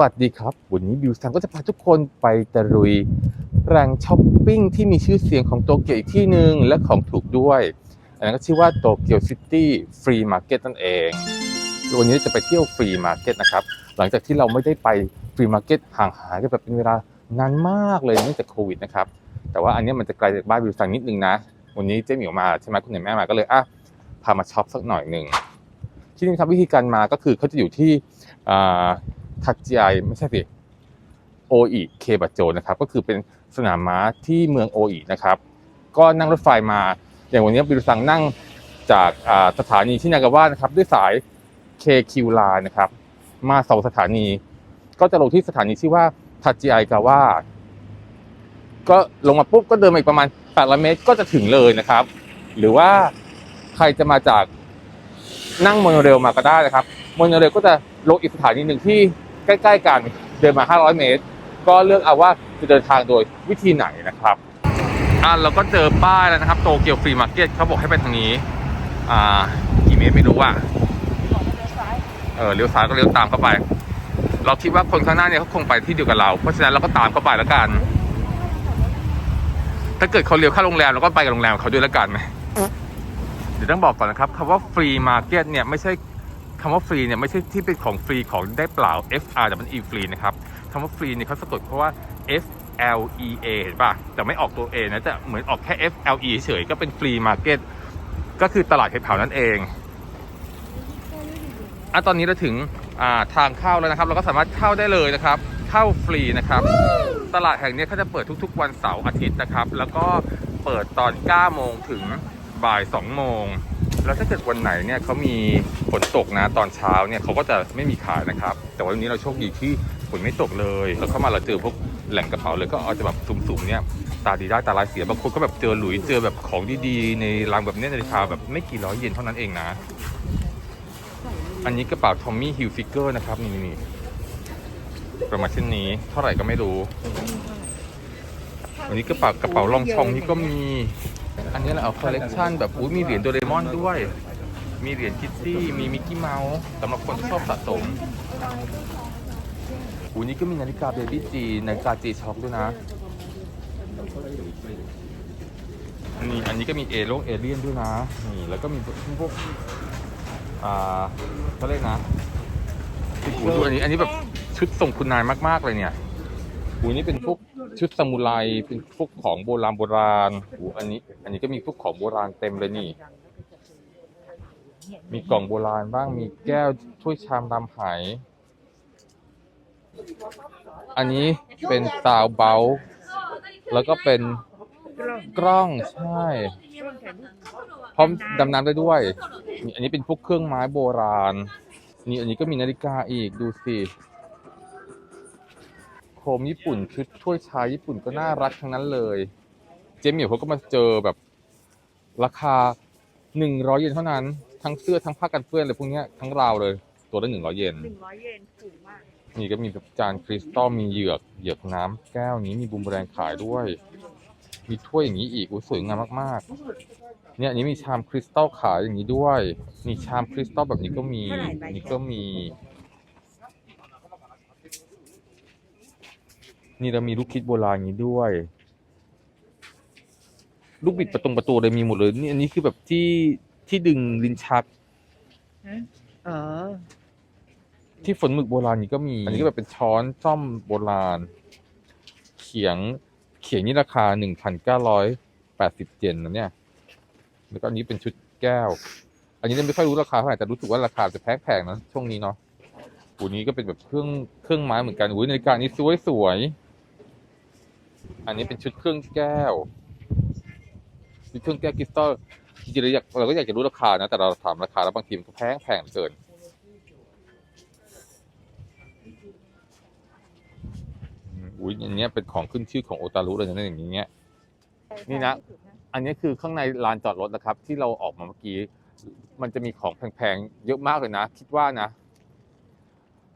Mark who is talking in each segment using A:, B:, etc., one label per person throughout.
A: วัสดีครับ วันนี้บิวซังก็จะพาทุกคนไปตะลุยแหล่งช้อปปิ้งที่มีชื่อเสียงของโตเกียวอีกที่หนึ่งและของถูกด้วย อันนั้นก็ชื่อว่าโตเกียวซิตี้ฟรีมาร์เก็ตนั่นเอง วันนี้จะไปเที่ยวฟรีมาร์เก็ตนะครับ หลังจากที่เราไม่ได้ไปฟรีมาร์เก็ตห่างหายกันแบบเป็นเวลานานมากเลยเนื่องจากโควิดนะครับ แต่ว่าอันนี้มันจะไกลจากบ้านบิวซังนิดนึงนะ วันนี้เจ๊หมียวมาใช่ไหมคุณไหนแม่มาก็เลยอะพามาช็อปสักหน่อยหนึ่งที่นี่ครับวิธีการมาก็คือเขาจะอยู่ที่อ่า ทักจิไอไม่ใช่สิโออิเคบัตโจนะครับก็คือเป็นสนามม้าที่เมืองโออินะครับก็นั่งรถไฟมา อย่างวันนี้บิรุซังนั่งจากสถานีที่นากาวะนะครับด้วยสายเคคิวไลน์นะครับ มาสองสถานี ก็จะลงที่สถานีชื่อว่าทักจิไอกาวะก็ลงมาปุ๊บก็เดินมาอีกประมาณ800เมตรก็จะถึงเลยนะครับ หรือว่าใครจะมาจากนั่งโมโนเรลมาก็ได้นะครับโมโนเรลก็จะลงอีกสถานีหนึ่งที่ ใกล้ๆกันเดินมา 500 เมตร ก็เลือกเอาว่าจะเดินทางโดยวิธีไหนนะครับอะเราก็เจอป้ายแล้วนะครับโตเกียวฟรีมาร์เก็ตเขาบอกให้ไปทางนี้ อ่ากี่เมตรไม่รู้ว่าเออเลี้ยวซ้ายก็เลี้ยวตามเข้าไป เราคิดว่าคนข้างหน้าเนี่ยเขาคงไปที่เดียวกับเรา เพราะฉะนั้นเราก็ตามเข้าไปแล้วกัน ถ้าเกิดเขาเลี้ยวเข้าโรงแรมเราก็ไปกับโรงแรมเขาด้วยแล้วกันไหมเดี๋ยวต้องบอกก่อนนะครับคำว่าฟรีมาร์เก็ตเนี่ยไม่ใช่ คำว่าฟรีเนี่ยไม่ใช่ที่เป็นของฟรีของได้เปล่า F R แต่มัน E ฟรีนะครับคำว่าฟรีเนี่ยเขาสะกดเพราะว่า F L E A เห็นป่ะแต่ไม่ออกตัว A นะแต่เหมือนออกแค่ F L E เฉยๆก็เป็นฟรีมาร์เก็ตก็คือตลาดเห็ดเผานั่นเองอะตอนนี้เราถึงอ่าทางเข้าแล้วนะครับ เราก็สามารถเข้าได้เลยนะครับ เข้าฟรีนะครับ ตลาดแห่งนี้เขาจะเปิดทุกๆ วันเสาร์อาทิตย์นะครับ แล้วก็เปิดตอน9โมงถึงบ่าย2โมง แล้วถ้าเกิดวันไหนเนี่ยเขามีฝนตกนะตอนเช้าเนี่ยเขาก็จะไม่มีขายนะครับ แต่วันนี้เราโชคดีที่ฝนไม่ตกเลยแล้วเข้ามาเราเจอพวกแหล่งกระเป๋าเลยก็เอาจะแบบสุ่มๆเนี่ยตาดีได้ตาลายเสียบางคนก็แบบเจอหลุยเจอแบบของดีๆ ในรังแบบเนี้ยในราคาแบบไม่กี่ร้อยเยนเท่านั้นเองนะ อันนี้กระเป๋าทอมมี่ฮิลฟิกเกอร์นะครับนี่นี่ประมาณเช่นนี้เท่าไหร่ก็ไม่รู้อันนี้กระเป๋ากระเป๋ารองชองนี่ก็มี อันนี้แหละเอาคอลเลกชันแบบอุ้ยมีเหรียญโดเรมอนด้วย มีเหรียญคิตตี้ มีมิกกี้เมาส์สำหรับคนที่ชอบสะสมอุ้ยนี่ก็มีนาฬิกาเบบี้จีนาฬิกาจีช็อคด้วยนะอันนี้อันนี้ก็มีเอโลเอเลียนด้วยนะ นี่แล้วก็มีพวก อ่าเขาเรียกนะโอ้โหดูอันนี้อันนี้แบบชุดทรงคุณนายมาก ๆ เลยเนี่ย อุ้ยนี่เป็นพวกชุดซามูไรเป็นพวกของโบราณโบราณอู้อันนี้ อันนี้ก็มีพวกของโบราณเต็มเลยนี่ มีกล่องโบราณบ้างมีแก้วถ้วยชามดำไหอันนี้เป็นซาวเบลแล้วก็เป็นกล้องใช่พร้อมดำน้ำได้ด้วยนี่อันนี้เป็นพวกเครื่องไม้โบราณ นี่อันนี้ก็มีนาฬิกาอีกดูสิ โคมญี่ปุ่นชุดถ้วยชายญี่ปุ่นก็น่ารักทั้งนั้นเลย เจมเหมียวเขาก็มาเจอแบบราคาหนึ่งร้อยเยนเท่านั้น ทั้งเสื้อทั้งผ้ากันเปื้อนอะไรพวกเนี้ยทั้งราวเลย ตัวละหนึ่งร้อยเยน
B: หนึ่งร้อยเยนถูกมาก
A: นี่ก็มีแบบจานคริสตัลมีเหยือกเหยือกน้ำแก้วนี้มีบูมแบรงขายด้วย มีถ้วยอย่างนี้อีกอุ๊ยสวยงามมากๆ เนี่ยอันนี้มีชามคริสตัลขายอย่างนี้ด้วยนี่ชามคริสตัลแบบนี้ก็มีอันนี้ก็มี นี่เรามีลูกคิดโบราณอย่างนี้ด้วย ลูกบิดประตงประตูเลยมีหมดเลย นี่อันนี้คือแบบที่ที่ดึงลิ้นชัก
B: อ๋อ
A: ที่ฝนหมึกโบราณนี่ก็มี อันนี้ก็แบบเป็นช้อนซ่อมโบราณ เขียงเขียงนี่ราคาหนึ่งพันเก้าร้อยแปดสิบเยนนะเนี่ย แล้วก็อันนี้เป็นชุดแก้ว อันนี้เนี่ยไม่ค่อยรู้ราคาเท่าไหร่แต่รู้สึกว่าราคาจะแพงๆนะช่วงนี้เนาะอูนี้ก็เป็นแบบเครื่องเครื่องไม้เหมือนกันอุ้ยนาฬิกานี้สวยสวยๆ อันนี้เป็นชุดเครื่องแก้วชุดเครื่องแก้วคริสตัลจริงๆเราอยากเราก็อยากจะรู้ราคานะ แต่เราถามราคาแล้วบางทีมันก็แพงแพงเกินอุ้ยอันเนี้ยเป็นของขึ้นชื่อของโอตารุเลยนะอย่างเงี้ยนี่นะ อันนี้คือข้างในลานจอดรถนะครับ ที่เราออกมาเมื่อกี้ มันจะมีของแพงๆเยอะมากเลยนะ คิดว่านะ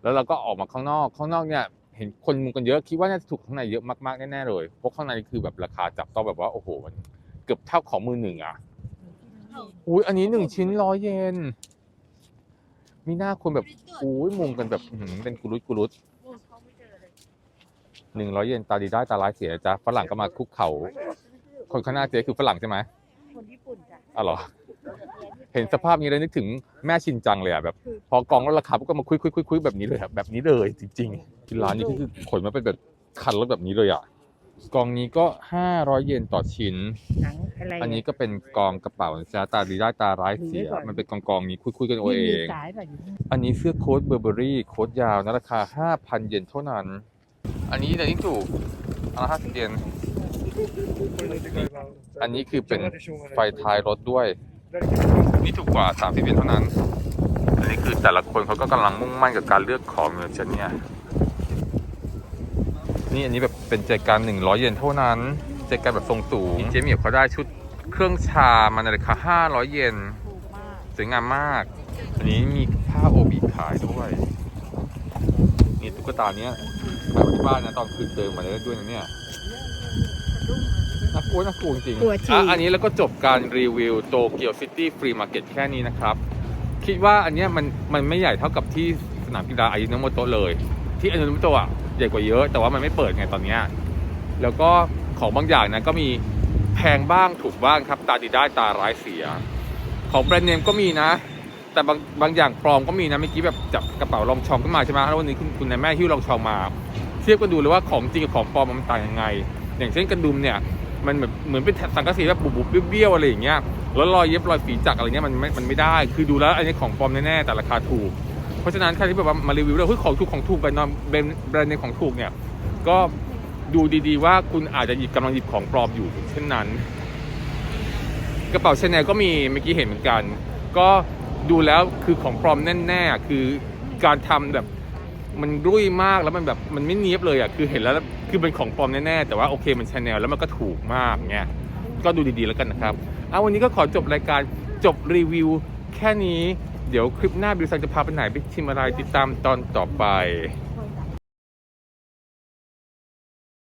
A: แล้วเราก็ออกมาข้างนอก ข้างนอกเนี่ย เห็นคนมุงกันเยอะคิดว่าน่าจะถูกข้างในเยอะมากๆแน่ๆเลยเพราะข้างในคือแบบราคาจับต้องแบบว่าโอ้โหมันเกือบเท่าของมือหนึ่งอะอุ้ยอันนี้หนึ่งชิ้นร้อยเยนมีหน้าคนแบบอุ้ยมุงกันแบบอื้อหือเป็นกุรุตกุรุตหนึ่งร้อยเยนตาดีได้ตาร้ายเสียจ้ะฝรั่งก็มาคุกเข่าคนข้างหน้าเจ๊คือฝรั่งใช่ไหม
B: คนญี่ปุ่นจ้ะ
A: อ๋อเหรอ เห็นสภาพนี้เลยนึกถึงแม่ชินจังเลยอะแบบ พอกองลดราคาปุ๊บก็มาคุยคุยคุยคุยแบบนี้เลยครับแบบนี้เลยจริงๆที่ร้านนี้ก็คือขนมาเป็นแบบคันรถแบบนี้เลยอะกองนี้ก็500เยนต่อชิ้น
B: หนังอะไร
A: อันนี้ก็เป็นกองกระเป๋านะจ๊ะตาดีได้ตาร้ายเสีย มันเป็นกองกองๆนี้คุยคุยๆกันเอา
B: ที่
A: เอ
B: มี
A: ง
B: สายแบบอยู่ที่
A: อันนี้เสื้อโค้ทเบอร์เบอรี่โค้ทยาวนะราคา 5,000 เยนเท่านั้น อันนี้เดี๋ยวนี้ถูกอันละ50เยน อันนี้คือเป็นไฟท้ายรถด้วย นี่ถูกกว่า30เยนเท่านั้น อันนี้คือแต่ละคนเขาก็กำลังมุ่งมั่นกับการเลือกของเลยจ้ะเนี่ยนี่อันนี้แบบเป็นใจกลาร100เยนเท่านั้นใจกลารแบบทรงสูงเจมี่เขาได้ชุดเครื่องชามาในราคา500เยน
B: ถูกมาก
A: สวยงามมาก อันนี้มีผ้าโอบีขายด้วยนี่ตุ๊กตาเนี้ยขายที่บ้านนะตอนคืนเติมมาได้ด้วยนะเนี่ย น่ากลัวน่ากลัวจริง
B: กลัวจริง
A: อะอันนี้แล้วก็จบการรีวิวโตเกียวซิตี้ฟรีมาร์เก็ตแค่นี้นะครับ คิดว่าอันเนี้ยมันมันไม่ใหญ่เท่ากับที่สนามกีฬาอายุนโมโตะเลย ที่อายุนโมโตะอะใหญ่กว่าเยอะ แต่ว่ามันไม่เปิดไงตอนเนี้ยแล้วก็ของบางอย่างนะก็มีแพงบ้างถูกบ้างครับตาดีได้ตาร้ายเสีย ของแบรนด์เนมก็มีนะ แต่บางบางอย่างปลอมก็มีนะเมื่อกี้แบบจับกระเป๋าลองชองขึ้นมาใช่ไหมแล้ววันนี้คุณคุณนายแม่หิ้วลองชองมา เทียบกันดูเลยว่าของจริงกับของปลอมมันต่างยังไง อย่างเช่นกระดุมเนี่ย มันแบบเหมือนเป็นสังกะสีแบบบุบๆเบี้ยวๆอะไรอย่างเงี้ยแล้วรอยเย็บรอยฝีจักรอะไรเงี้ยมันไม่มันไม่ได้ คือดูแล้วอันนี้ของปลอมแน่ๆแต่ราคาถูก เพราะฉะนั้นใครที่แบบว่ามารีวิวเลยเฮ้ยของถูกของถูกไปนอนแบรนด์แบรนด์ในของถูกเนี่ยก็ดูดีๆว่าคุณอาจจะหยิบกำลังหยิบของปลอมอยู่ เช่นนั้น กระเป๋าชาแนลก็มีเมื่อกี้เห็นเหมือนกัน ก็ดูแล้วคือของปลอมแน่ๆคือการทำแบบ มันรุ่ยมากแล้วมันแบบมันไม่เนียบเลยอะคือเห็นแล้วคือเป็นของปลอมแน่ๆแต่ว่าโอเคมันชาแนลแล้วมันก็ถูกมากเงี้ยก็ดูดีๆแล้วกันนะครับเอาวันนี้ก็ขอจบรายการจบรีวิวแค่นี้เดี๋ยวคลิปหน้าบิวซันจะพาไปไหนไปชิมอะไรติดตามตอนต่อไป